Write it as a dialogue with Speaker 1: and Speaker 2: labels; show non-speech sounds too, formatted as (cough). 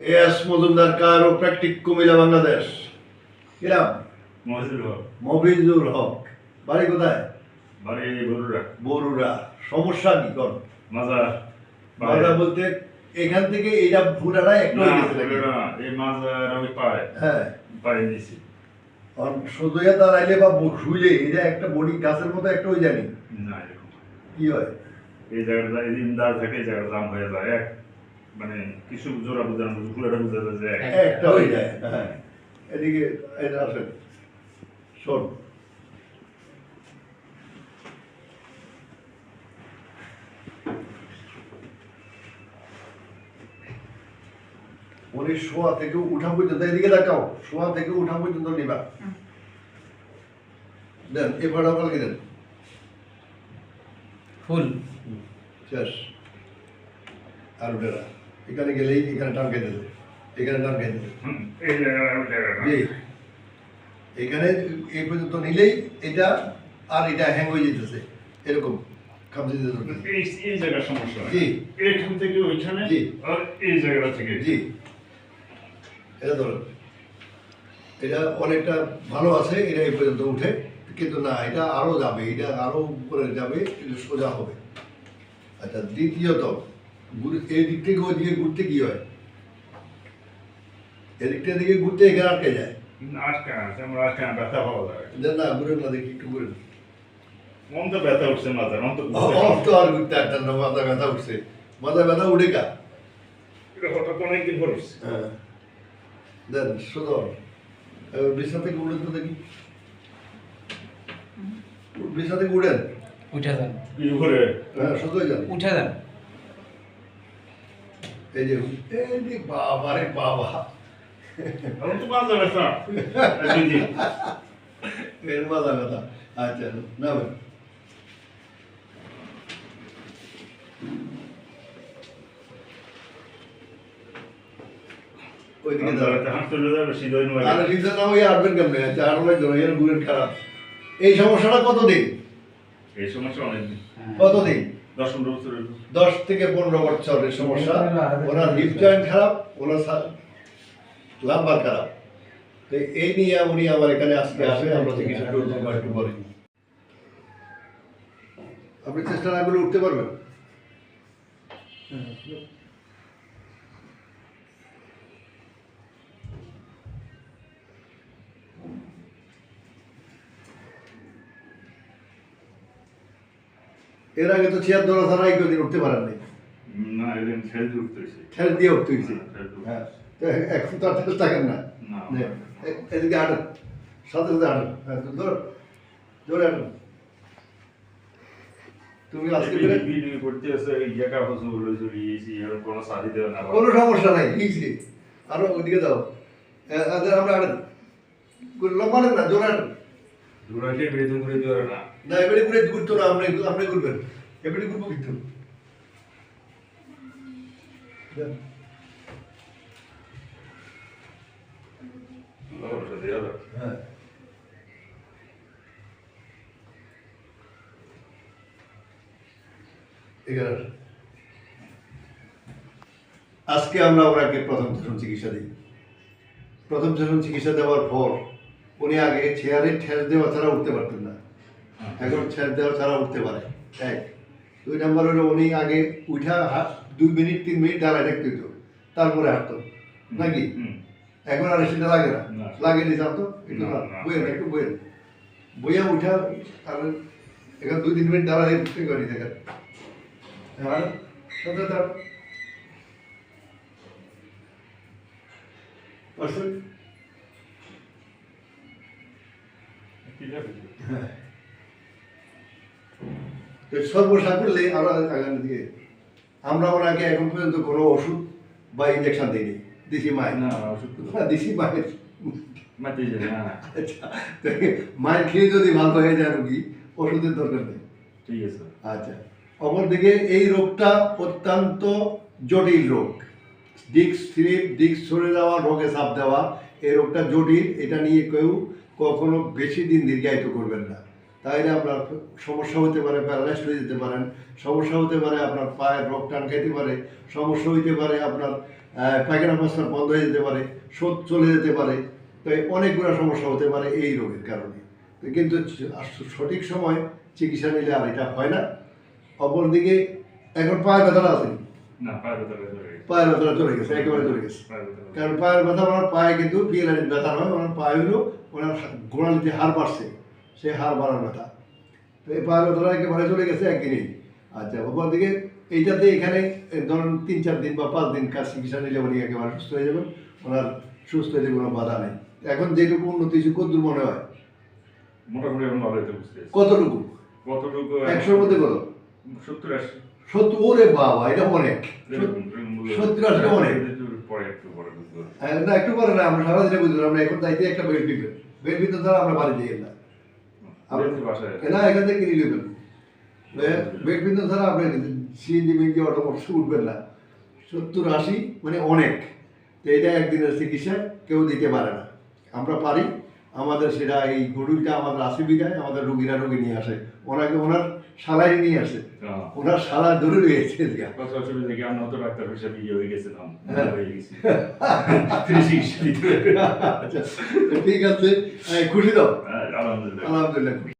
Speaker 1: S Majumdar chiropractic Cumilla Bangladesh. কিরাম
Speaker 2: মহিদুল হক।
Speaker 1: মফিজুল হক। বাড়ি কোথায়?
Speaker 2: বাড়ি বরুড়া।
Speaker 1: বরুড়া। সমস্যা কি কর
Speaker 2: মাজার
Speaker 1: বাংলা বলতে এখান থেকে এইটা ভুটাটা একটু হয়ে
Speaker 2: এই মাজার আমি পাই
Speaker 1: হ্যাঁ।
Speaker 2: পাই নিছি
Speaker 1: আর সোজা দাঁড়াইলে বা শুইলে এটা একটা বডি গাছের মতো একটা হয়ে জানি
Speaker 2: না এরকম
Speaker 1: কি হয়?
Speaker 2: এই জায়গাটা এই দিন দাঁড় থাকে এই জায়গাটা দাম হয়ে যায় মানে কিছু জোড়া বুঝানো পুরোটা বুঝা যায় যে এক।
Speaker 1: একটা হয়ে যায় হ্যাঁ। এদিকে এটা আসেন শোন। উনি শোয়া থেকে উঠা পর্যন্ত এদিকে দেখাও শোয়া থেকে উঠা পর্যন্ত নিবা। দেন এবার কালকে দেন।
Speaker 3: ফুল।
Speaker 1: শেষ। আর না। এখানে গেলেই এখানে টান খেতে দেবে এখানে টান জি। এখানে এই পর্যন্ত নিলেই এটা আর এটা হ্যাং হয়ে যেতেছে। এরকম।
Speaker 2: এই জায়গার সমস্যা।
Speaker 1: জি।
Speaker 2: এইখান থেকে ওইখানে
Speaker 1: জি।
Speaker 2: আর এই জায়গাটা থেকে।
Speaker 1: জি। এটা ধরুন এটা অনেকটা ভালো আছে এটা এই পর্যন্ত উঠে। কিন্তু না এটা আরও যাবে এটা আরও উপরে যাবে সোজা হবে। আচ্ছা দ্বিতীয়ত এই দিক থেকে ওই দিকে ঘুরতে কি হয়? এদিকটা দিকে ঘুরতে এখানে আটকে যায়?
Speaker 2: আজকে আছে আমার আজকে ব্যথা পাওয়া যায়
Speaker 1: না ঘুরে না দেখি একটু ঘুরে
Speaker 2: ব্যথা উঠছে মাথার তো
Speaker 1: আর ঘুরতে পারতেন না মাথা ব্যথা উঠছে। মাথা ব্যথা উঠে কা?
Speaker 2: এটা হঠাৎ অনেকদিন পর উঠছে।
Speaker 1: হ্যাঁ। দেন সুন্দর বিছনা থেকে তো দেখি। বিছনা থেকে উড়েন
Speaker 3: উঠে যান।
Speaker 2: কি
Speaker 1: হ্যাঁ যান।
Speaker 3: উঠে যান।
Speaker 1: এই যে এই বাবা রে বাবা
Speaker 2: মাজা
Speaker 1: আচ্ছা না ভাই ওইদিকে এই সমস্যাটা কতদিন
Speaker 2: এই সমস্যা অনেকদিন
Speaker 1: কতদিন
Speaker 2: দশ পনেরো বছর হলো।
Speaker 1: থেকে পনেরো বছরের সমস্যা। ওনার হিপ জয়েন্ট খারাপ ওনার লাম্বার খারাপ। তো এই নিয়ে উনি আমার এখানে আজকে আসে আমরা চিকিৎসা করব একটু বলি। আপনি চেষ্টা না করলে উঠতে পারবেন? এর আগে তো চেয়ার ধরা ছাড়া এই কদিন উঠতে পারেন নাই
Speaker 2: না এদিন ছেড়ে দিয়ে উঠতে হয়েছে।
Speaker 1: ঠেল দিয়ে উঠতে হয়েছে? হ্যাঁ তো এখন তো আর ঠেল থাকেন না?
Speaker 2: না।
Speaker 1: এদিকে হাঁটেন সাথে সাথে হাঁটেন হ্যাঁ তো ধর জোরে হাঁটেন তুমি আজকে
Speaker 2: করতে আছে কোনো সাথী না।
Speaker 1: কোনো সমস্যা নাই ইজি আরও ওইদিকে যাও। হ্যাঁ, আচ্ছা, আমরা হাঁটেন লম্বা না জোরে হাঁটেন
Speaker 2: করে দিও না।
Speaker 1: না, এবারে ঘুরে ঘুরতো না, আপনি আপনি ঘুরবেন। এবারে ঘুরবো কিন্তু। হ্যাঁ। আজকে আমরা ওনাকে প্রথম সেশন চিকিৎসা দিই। প্রথম সেশন চিকিৎসা দেওয়ার পর উনি আগে চেয়ারে ঠেস দেওয়া ছাড়া উঠতে পারতেন না। এখন ঠেস দেওয়া ছাড়া উঠতে পারে। এক। দুই নম্বর হলো উনি আগে উঠা দুই মিনিট তিন মিনিট দাঁড়ায় থাকতে হতো তারপরে হাঁটতো। নাকি? এখন আর সেটা লাগে না। লাগে নি জানতো একটু। বইয়েন একটু বইয়েন বইয়া উঠা তাহলে এখন দুই তিন মিনিট দাঁড়ায় উঠতে পারি দেখেন। হ্যাঁ? তার? (laughs) সর্বসাকুল্যে আরও আগামী দিকে আমরা ওনাকে এখন পর্যন্ত কোনো ওষুধ বা ইঞ্জেকশন দিইনি। দিছি মায়ের।
Speaker 2: না ওষুধ
Speaker 1: না দিছি মায়ের। আচ্ছা মায়ের খেয়ে যদি ভালো হয়ে যায় রুগী ওষুধের দরকার নেই।
Speaker 2: ঠিক আছে।
Speaker 1: আচ্ছা অপরদিকে এই রোগটা অত্যন্ত জটিল রোগ। ডিক্স স্লিপ ডিক্স সরে যাওয়া রোগে চাপ দেওয়া এই রোগটা জটিল এটা নিয়ে কেউ কখনো বেশি দিন দীর্ঘায়িত করবেন না। তাইলে আপনার সমস্যা হতে পারে প্যারালাইসড হয়ে যেতে পারেন। সমস্যা হতে পারে আপনার পায়ের রোগ টান খাইতে পারে। সমস্যা হইতে পারে আপনার পায়খানা প্রস্তাব বন্ধ হয়ে যেতে পারে শোধ চলে যেতে পারে। তো অনেকগুলো সমস্যা হতে পারে এই রোগের কারণে। কিন্তু সঠিক সময় চিকিৎসা নিলে আর এটা হয় না। অপরদিকে এখন পায়ের ব্যথাটা আছে।
Speaker 2: পায়ের ভেতরে চলে গেছে।
Speaker 1: ব্যথাটা চলে গেছে একেবারে চলে গেছে। কারণ পায়ের ব্যথা ওনার পায়ে কিন্তু পিএলআইডির ব্যথা নয় ওনার পায়ে হলো ওনার গোড়ালিতে হাড় বাড়ছে সেই হাড় বাড়ার ব্যথা। তো এই পায়ের ব্যথাটা একেবারে চলে গেছে একদিনেই। আচ্ছা ওপর দিকে এইটাতে এখানে ধরুন তিন চার দিন বা পাঁচ দিন কাজ চিকিৎসা নিলে উনি একেবারে সুস্থ হয়ে যাবেন ওনার সুস্থ হতে কোনো বাধা নেই। এখন যেটুকু উন্নতি হয়েছে কদ্দূর মনে হয়?
Speaker 2: মোটামুটি এখন ভালো হতে বুঝতে
Speaker 1: কতটুকু?
Speaker 2: কতটুকু?
Speaker 1: একশোর মধ্যে কত?
Speaker 2: সত্তর আশি।
Speaker 1: সত্তর ওরে বাবা এটা অনেক
Speaker 2: বলে-
Speaker 1: সত্তর আশিটা অনেক। না একটু পরে না আমরা সারাদিনে বুঝলাম আমরা এখন চাইতে একটা বেড দিবেন বেড দিতে ছাড়া আমরা বাড়ি দিয়ে না। না এখান থেকে কিনে নেবেন। বেড বিন্দু ছাড়া আপনি সিএনজি মিনজি অটো মোটর উঠবেন না। সত্তর আশি মানে অনেক। তো এটা একদিনের চিকিৎসা কেউ দিতে পারে না। আমরা পারি আমাদের সেটা এই গরুটা আমাদের আসে বিদায় আমাদের রুগীরা রুগী নিয়ে আসে। ওনাকে ওনার সালাই নিয়ে আসে।
Speaker 2: হ্যাঁ।
Speaker 1: ওনার সালা দূরে রয়েছে।
Speaker 2: হয়ে
Speaker 1: হ্যাঁ।
Speaker 2: হয়ে।
Speaker 1: আচ্ছা ঠিক আছে। খুশি তো?
Speaker 2: হ্যাঁ, আলহামদুলিল্লাহ।